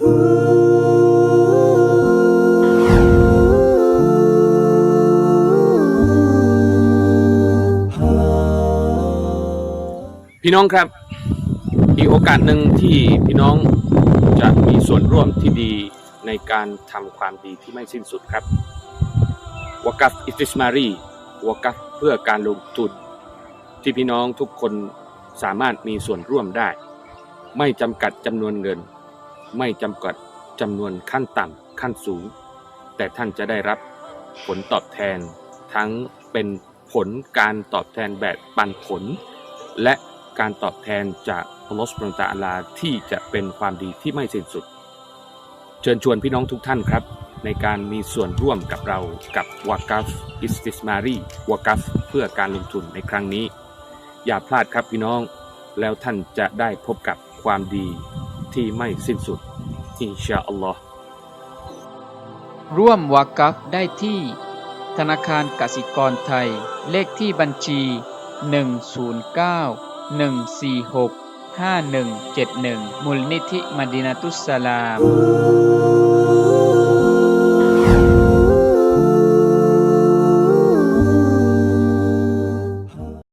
พี่น้องครับอีกโอกาสหนึ่งที่พี่น้องจะมีส่วนร่วมที่ดีในการทำความดีที่ไม่สิ้นสุดครับวกัฟอิสติสมารีวกัฟเพื่อการลงทุน ที่พี่น้องทุกคนสามารถมีส่วนร่วมได้ ไม่จำกัดจำนวนเงิน ไม่จำกัดจำนวนขั้นต่ำขั้นสูง แต่ท่านจะได้รับผลตอบแทน ทั้งเป็นผลการตอบแทนแบบปันผล และการตอบแทนจากอัลลอฮฺสุบฮานะฮูวะตาลาที่จะเป็นความดีที่ไม่สิ้นสุด เชิญชวนพี่น้องทุกท่านครับ ในการมีส่วนร่วมกับเรากับวากัฟอิสติสมารีวากัฟเพื่อการลงทุนในครั้งนี้ อย่าพลาดครับพี่น้อง แล้วท่านจะได้พบกับความดี ที่ไม่สิ้นสุด อินชาอัลลอฮ์ร่วมวากัฟได้ที่ ธนาคารกสิกรไทย เลขที่บัญชี 109 146 5171 มูลนิธิมดินาตุสลาม